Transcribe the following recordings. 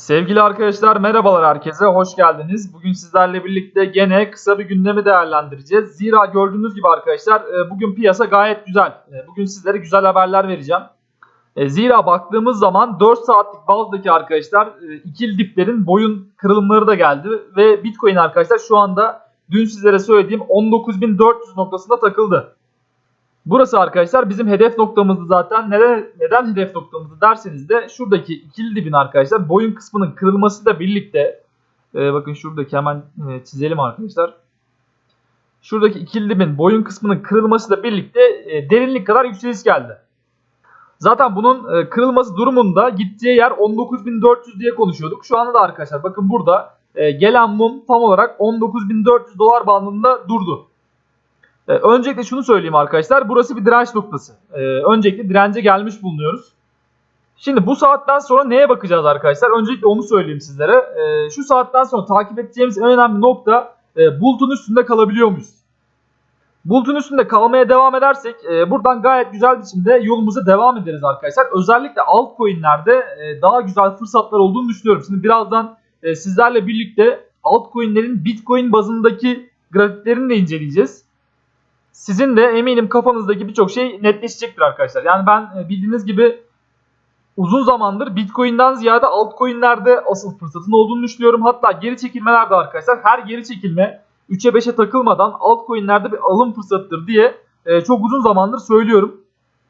Sevgili arkadaşlar merhabalar herkese hoş geldiniz. Bugün sizlerle birlikte gene kısa bir gündemi değerlendireceğiz. Zira gördüğünüz gibi arkadaşlar e, bugün piyasa gayet güzel. E, Bugün sizlere güzel haberler vereceğim. E, Zira baktığımız zaman 4 saatlik bazdaki arkadaşlar ikili diplerin boyun kırılımları da geldi. Ve Bitcoin arkadaşlar şu anda dün sizlere söylediğim 19.400 noktasında takıldı. Burası arkadaşlar bizim hedef noktamızdı zaten. Neden, neden hedef noktamızdı derseniz de şuradaki ikili dibin arkadaşlar boyun kısmının kırılmasıyla birlikte e, bakın şuradaki hemen e, çizelim arkadaşlar. Şuradaki ikili dibin boyun kısmının kırılmasıyla birlikte e, derinlik kadar yükseliş geldi. Zaten bunun e, kırılması durumunda gideceği yer 19.400 diye konuşuyorduk. Şu anda da arkadaşlar bakın burada e, gelen mum tam olarak 19.400 dolar bandında durdu. Ee, öncelikle şunu söyleyeyim arkadaşlar. Burası bir direnç noktası. Ee, öncelikle dirence gelmiş bulunuyoruz. Şimdi bu saatten sonra neye bakacağız arkadaşlar? Öncelikle onu söyleyeyim sizlere. Ee, şu saatten sonra takip edeceğimiz en önemli nokta e, bulutun üstünde kalabiliyor muyuz? Bulutun üstünde kalmaya devam edersek e, buradan gayet güzel biçimde yolumuza devam ederiz arkadaşlar. Özellikle altcoin'lerde e, daha güzel fırsatlar olduğunu düşünüyorum. Şimdi birazdan e, sizlerle birlikte altcoin'lerin Bitcoin bazındaki grafiklerini de inceleyeceğiz sizin de eminim kafanızdaki birçok şey netleşecektir arkadaşlar. Yani ben e, bildiğiniz gibi uzun zamandır Bitcoin'den ziyade altcoin'lerde asıl fırsatın olduğunu düşünüyorum. Hatta geri çekilmelerde arkadaşlar her geri çekilme 3'e 5'e takılmadan altcoin'lerde bir alım fırsatıdır diye e, çok uzun zamandır söylüyorum.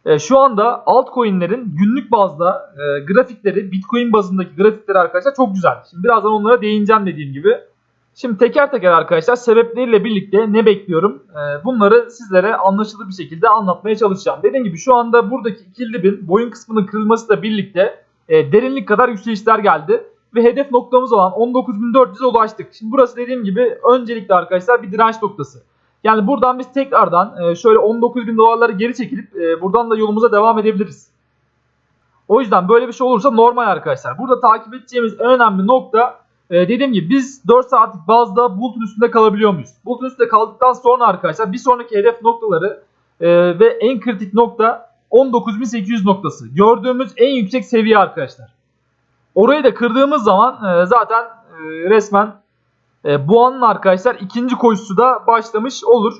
E, şu anda altcoin'lerin günlük bazda grafikleri, Bitcoin bazındaki grafikleri arkadaşlar çok güzel. Şimdi birazdan onlara değineceğim dediğim gibi. Şimdi teker teker arkadaşlar sebepleriyle birlikte ne bekliyorum ee, bunları sizlere anlaşılır bir şekilde anlatmaya çalışacağım. Dediğim gibi şu anda buradaki ikili dibin boyun kısmının kırılmasıyla birlikte e, derinlik kadar yükselişler geldi. Ve hedef noktamız olan 19.400'e ulaştık. Şimdi burası dediğim gibi öncelikle arkadaşlar bir direnç noktası. Yani buradan biz tekrardan e, şöyle 19.000 dolarları geri çekilip e, buradan da yolumuza devam edebiliriz. O yüzden böyle bir şey olursa normal arkadaşlar. Burada takip edeceğimiz en önemli nokta ee, dediğim gibi biz 4 saatlik bazda bulutun üstünde kalabiliyor muyuz? Bulutun üstünde kaldıktan sonra arkadaşlar bir sonraki hedef noktaları e, ve en kritik nokta 19.800 noktası. Gördüğümüz en yüksek seviye arkadaşlar. Orayı da kırdığımız zaman e, zaten e, resmen e, bu anın arkadaşlar ikinci koşusu da başlamış olur.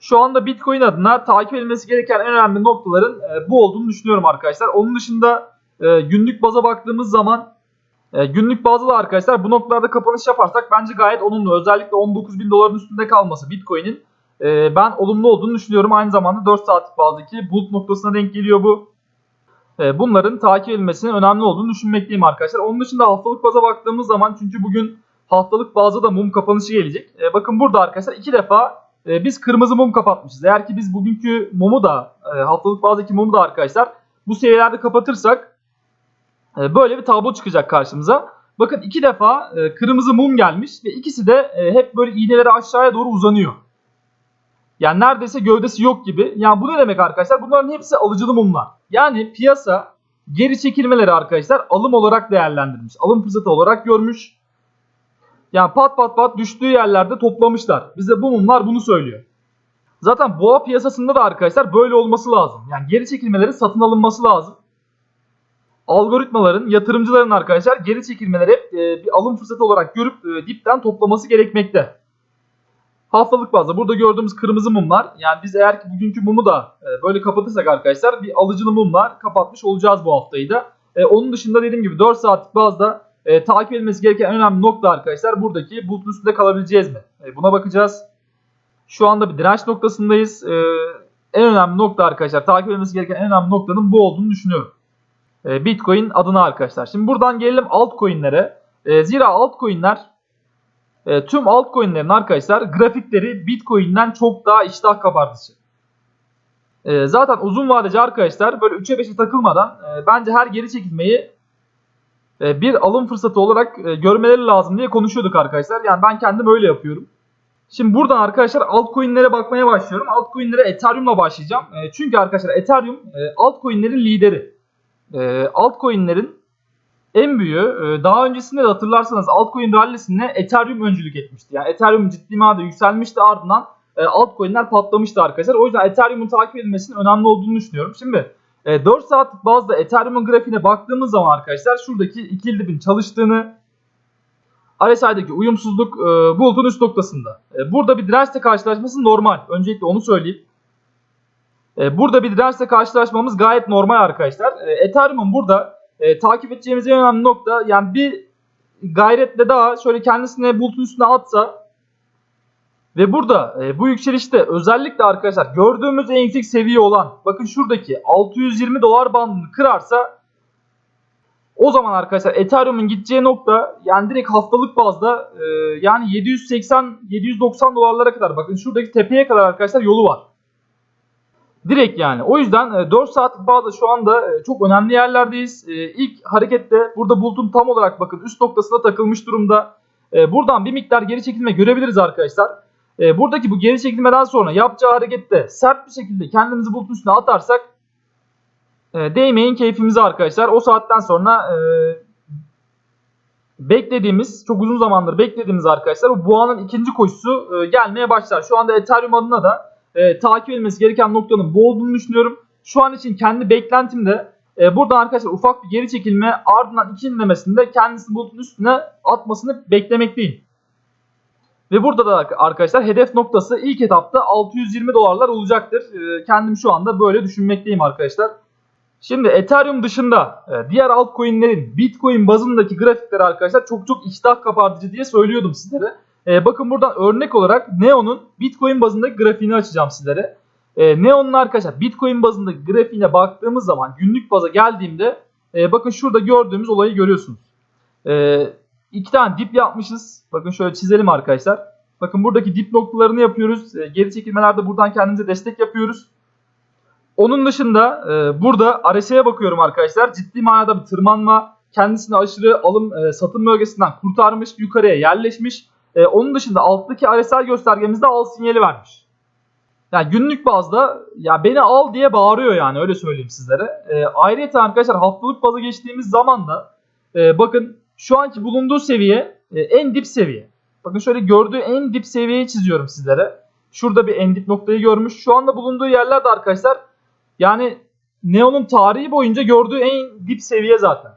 Şu anda Bitcoin adına takip edilmesi gereken en önemli noktaların e, bu olduğunu düşünüyorum arkadaşlar. Onun dışında e, günlük baza baktığımız zaman e, günlük bazda da arkadaşlar bu noktalarda kapanış yaparsak bence gayet olumlu. Özellikle 19 bin doların üstünde kalması Bitcoin'in e, ben olumlu olduğunu düşünüyorum. Aynı zamanda 4 saatlik bazdaki bulut noktasına denk geliyor bu. E, bunların takip edilmesinin önemli olduğunu düşünmekteyim arkadaşlar. Onun dışında haftalık baza baktığımız zaman çünkü bugün haftalık bazda da mum kapanışı gelecek. E, bakın burada arkadaşlar iki defa e, biz kırmızı mum kapatmışız. Eğer ki biz bugünkü mumu da e, haftalık bazdaki mumu da arkadaşlar bu seviyelerde kapatırsak böyle bir tablo çıkacak karşımıza. Bakın iki defa e, kırmızı mum gelmiş ve ikisi de e, hep böyle iğneleri aşağıya doğru uzanıyor. Yani neredeyse gövdesi yok gibi. Yani bu ne demek arkadaşlar? Bunların hepsi alıcılı mumlar. Yani piyasa geri çekilmeleri arkadaşlar alım olarak değerlendirmiş. Alım fırsatı olarak görmüş. Yani pat pat pat düştüğü yerlerde toplamışlar. Bize bu mumlar bunu söylüyor. Zaten boğa piyasasında da arkadaşlar böyle olması lazım. Yani geri çekilmelerin satın alınması lazım algoritmaların, yatırımcıların arkadaşlar geri çekilmeleri e, bir alım fırsatı olarak görüp e, dipten toplaması gerekmekte. Haftalık bazda burada gördüğümüz kırmızı mumlar yani biz eğer ki bugünkü mumu da e, böyle kapatırsak arkadaşlar bir alıcılı mumlar kapatmış olacağız bu haftayı da. E, onun dışında dediğim gibi 4 saatlik bazda takip edilmesi gereken en önemli nokta arkadaşlar buradaki bulutun üstünde kalabileceğiz mi? Buna bakacağız. Şu anda bir direnç noktasındayız. En önemli nokta arkadaşlar takip edilmesi gereken en önemli noktanın bu olduğunu düşünüyorum. E, Bitcoin adına arkadaşlar. Şimdi buradan gelelim altcoin'lere. E, zira altcoin'ler e, tüm altcoin'lerin arkadaşlar grafikleri Bitcoin'den çok daha iştah kabartıcı. Zaten uzun vadeci arkadaşlar böyle 3'e 5'e takılmadan bence her geri çekilmeyi bir alım fırsatı olarak görmeleri lazım diye konuşuyorduk arkadaşlar. Yani ben kendim öyle yapıyorum. Şimdi buradan arkadaşlar altcoin'lere bakmaya başlıyorum. Altcoin'lere Ethereum'la başlayacağım. Çünkü arkadaşlar Ethereum altcoin'lerin lideri e, altcoin'lerin en büyüğü e, daha öncesinde de hatırlarsanız altcoin rallisine Ethereum öncülük etmişti. Yani Ethereum ciddi manada yükselmişti ardından e, altcoin'ler patlamıştı arkadaşlar. O yüzden Ethereum'un takip edilmesinin önemli olduğunu düşünüyorum. Şimdi E, 4 saatlik bazda Ethereum'un grafiğine baktığımız zaman arkadaşlar şuradaki ikili dipin çalıştığını RSI'deki uyumsuzluk e, bulutun üst noktasında. E, burada bir dirençle karşılaşması normal. Öncelikle onu söyleyeyim. E, burada bir dirençle karşılaşmamız gayet normal arkadaşlar. E, Ethereum'un burada e, takip edeceğimiz en önemli nokta yani bir gayretle daha şöyle kendisine bulutun üstüne atsa ve burada e, bu yükselişte özellikle arkadaşlar gördüğümüz en yüksek seviye olan bakın şuradaki 620 dolar bandını kırarsa o zaman arkadaşlar Ethereum'un gideceği nokta yani direkt haftalık bazda e, yani 780-790 dolarlara kadar bakın şuradaki tepeye kadar arkadaşlar yolu var. Direkt yani. O yüzden e, 4 saatlik bazda şu anda e, çok önemli yerlerdeyiz. E, ilk harekette burada bulutun tam olarak bakın üst noktasına takılmış durumda. E, buradan bir miktar geri çekilme görebiliriz arkadaşlar. E, buradaki bu geri çekilmeden sonra yapacağı harekette sert bir şekilde kendimizi bulutun üstüne atarsak e, değmeyin keyfimizi arkadaşlar. O saatten sonra e, beklediğimiz, çok uzun zamandır beklediğimiz arkadaşlar o boğanın ikinci koşusu e, gelmeye başlar. Şu anda Ethereum adına da e, takip edilmesi gereken noktanın bu olduğunu düşünüyorum. Şu an için kendi beklentimde e, buradan arkadaşlar ufak bir geri çekilme ardından iki inlemesinde kendisini bulutun üstüne atmasını beklemekteyim. Ve burada da arkadaşlar hedef noktası ilk etapta 620 dolarlar olacaktır. E, kendim şu anda böyle düşünmekteyim arkadaşlar. Şimdi Ethereum dışında e, diğer altcoin'lerin Bitcoin bazındaki grafikleri arkadaşlar çok çok iştah kapatıcı diye söylüyordum sizlere. E, bakın buradan örnek olarak Neon'un Bitcoin bazındaki grafiğini açacağım sizlere. E, Neon'un arkadaşlar Bitcoin bazındaki grafiğine baktığımız zaman günlük baza geldiğimde e, bakın şurada gördüğümüz olayı görüyorsunuz. E, iki tane dip yapmışız. Bakın şöyle çizelim arkadaşlar. Bakın buradaki dip noktalarını yapıyoruz. E, geri çekilmelerde buradan kendimize destek yapıyoruz. Onun dışında e, burada RSI'ye bakıyorum arkadaşlar. Ciddi manada bir tırmanma. Kendisini aşırı alım e, satım bölgesinden kurtarmış. Yukarıya yerleşmiş. E, onun dışında alttaki RSI göstergemizde al sinyali vermiş. Yani günlük bazda ya beni al diye bağırıyor yani öyle söyleyeyim sizlere. E, ayrıca arkadaşlar haftalık baza geçtiğimiz zaman da e, bakın şu anki bulunduğu seviye e, en dip seviye. Bakın şöyle gördüğü en dip seviyeyi çiziyorum sizlere. Şurada bir en dip noktayı görmüş. Şu anda bulunduğu yerler de arkadaşlar yani Neo'nun tarihi boyunca gördüğü en dip seviye zaten.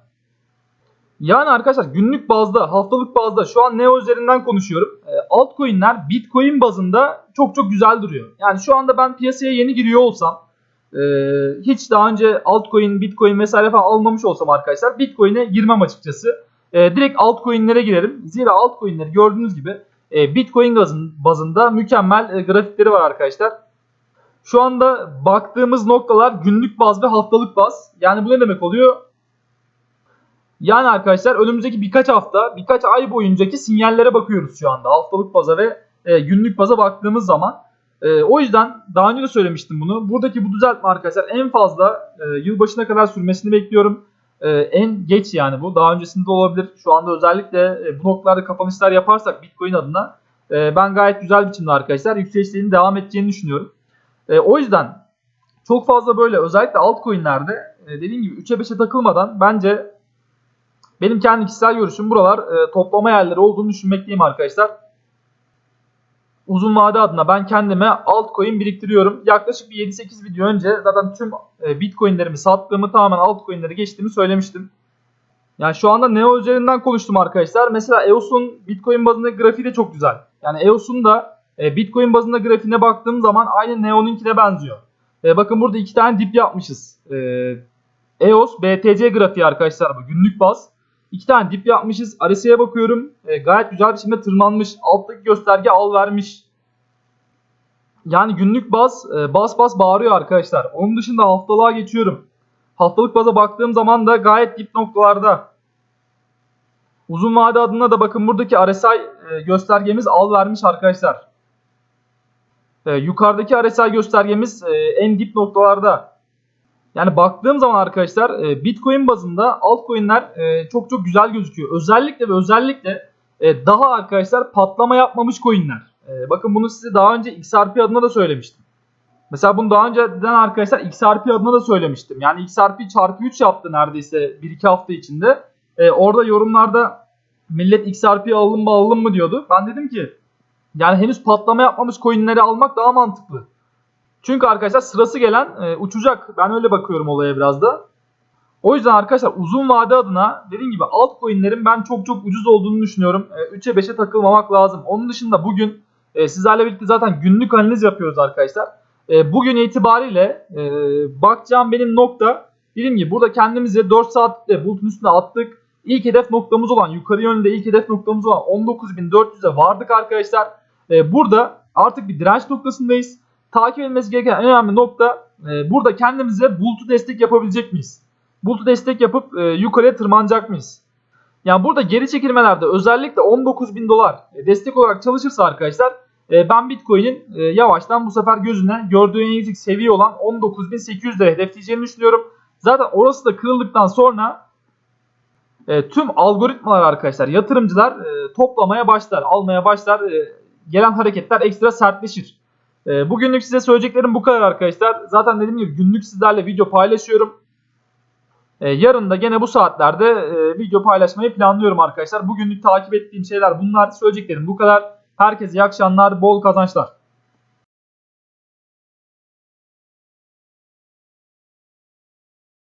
Yani arkadaşlar günlük bazda, haftalık bazda şu an Neo üzerinden konuşuyorum. E, altcoin'ler Bitcoin bazında çok çok güzel duruyor. Yani şu anda ben piyasaya yeni giriyor olsam, e, hiç daha önce altcoin, Bitcoin vesaire falan almamış olsam arkadaşlar Bitcoin'e girmem açıkçası. E, direkt altcoin'lere girerim. Zira altcoin'leri gördüğünüz gibi e, Bitcoin bazında mükemmel grafikleri var arkadaşlar. Şu anda baktığımız noktalar günlük baz ve haftalık baz. Yani bu ne demek oluyor? Yani arkadaşlar önümüzdeki birkaç hafta, birkaç ay boyuncaki sinyallere bakıyoruz şu anda. Haftalık baza ve e, günlük baza baktığımız zaman. E, o yüzden daha önce de söylemiştim bunu. Buradaki bu düzeltme arkadaşlar en fazla e, yılbaşına kadar sürmesini bekliyorum. E, en geç yani bu. Daha öncesinde de olabilir. Şu anda özellikle e, bu noktalarda kapanışlar yaparsak Bitcoin adına e, ben gayet güzel biçimde arkadaşlar yükselişlerin devam edeceğini düşünüyorum. E, o yüzden çok fazla böyle özellikle altcoin'lerde e, dediğim gibi 3'e 5'e takılmadan bence benim kendi kişisel görüşüm buralar e, toplama yerleri olduğunu düşünmekteyim arkadaşlar. Uzun vade adına ben kendime altcoin biriktiriyorum. Yaklaşık bir 7-8 video önce zaten tüm e, bitcoinlerimi sattığımı tamamen altcoinleri geçtiğimi söylemiştim. Yani şu anda Neo üzerinden konuştum arkadaşlar. Mesela EOS'un bitcoin bazında grafiği de çok güzel. Yani EOS'un da e, bitcoin bazında grafiğine baktığım zaman aynı Neo'nunkine benziyor. E, bakın burada iki tane dip yapmışız. E, EOS BTC grafiği arkadaşlar bu günlük baz. İki tane dip yapmışız. RSI'ye bakıyorum. E, gayet güzel bir şekilde tırmanmış. Alttaki gösterge al vermiş. Yani günlük baz e, bas bas bağırıyor arkadaşlar. Onun dışında haftalığa geçiyorum. Haftalık baza baktığım zaman da gayet dip noktalarda. Uzun vade adına da bakın buradaki RSI e, göstergemiz al vermiş arkadaşlar. E, yukarıdaki RSI göstergemiz e, en dip noktalarda. Yani baktığım zaman arkadaşlar e, Bitcoin bazında altcoin'ler e, çok çok güzel gözüküyor. Özellikle ve özellikle e, daha arkadaşlar patlama yapmamış coin'ler. E, bakın bunu size daha önce XRP adına da söylemiştim. Mesela bunu daha önceden arkadaşlar XRP adına da söylemiştim. Yani XRP çarpı 3 yaptı neredeyse 1-2 hafta içinde. E, orada yorumlarda millet XRP alalım mı alalım mı diyordu. Ben dedim ki yani henüz patlama yapmamış coinleri almak daha mantıklı. Çünkü arkadaşlar sırası gelen e, uçacak. Ben öyle bakıyorum olaya biraz da. O yüzden arkadaşlar uzun vade adına dediğim gibi altcoin'lerin ben çok çok ucuz olduğunu düşünüyorum. E, 3'e 5'e takılmamak lazım. Onun dışında bugün e, sizlerle birlikte zaten günlük analiz yapıyoruz arkadaşlar. E, bugün itibariyle e, bakacağım benim nokta dediğim gibi burada kendimizi 4 saatte bulutun üstüne attık. İlk hedef noktamız olan yukarı yönde ilk hedef noktamız olan 19.400'e vardık arkadaşlar. E, burada artık bir direnç noktasındayız. Takip edilmesi gereken en önemli nokta e, burada kendimize bulutu destek yapabilecek miyiz? Bulutu destek yapıp e, yukarıya tırmanacak mıyız? Yani burada geri çekilmelerde özellikle 19.000 dolar destek olarak çalışırsa arkadaşlar e, ben Bitcoin'in e, yavaştan bu sefer gözüne gördüğü en yüksek seviye olan 19.800 lira hedefleyeceğini düşünüyorum. Zaten orası da kırıldıktan sonra e, tüm algoritmalar arkadaşlar yatırımcılar e, toplamaya başlar, almaya başlar. E, gelen hareketler ekstra sertleşir. E, bugünlük size söyleyeceklerim bu kadar arkadaşlar. Zaten dediğim gibi günlük sizlerle video paylaşıyorum. E, yarın da gene bu saatlerde e, video paylaşmayı planlıyorum arkadaşlar. Bugünlük takip ettiğim şeyler bunlar. Söyleyeceklerim bu kadar. Herkese iyi akşamlar, bol kazançlar.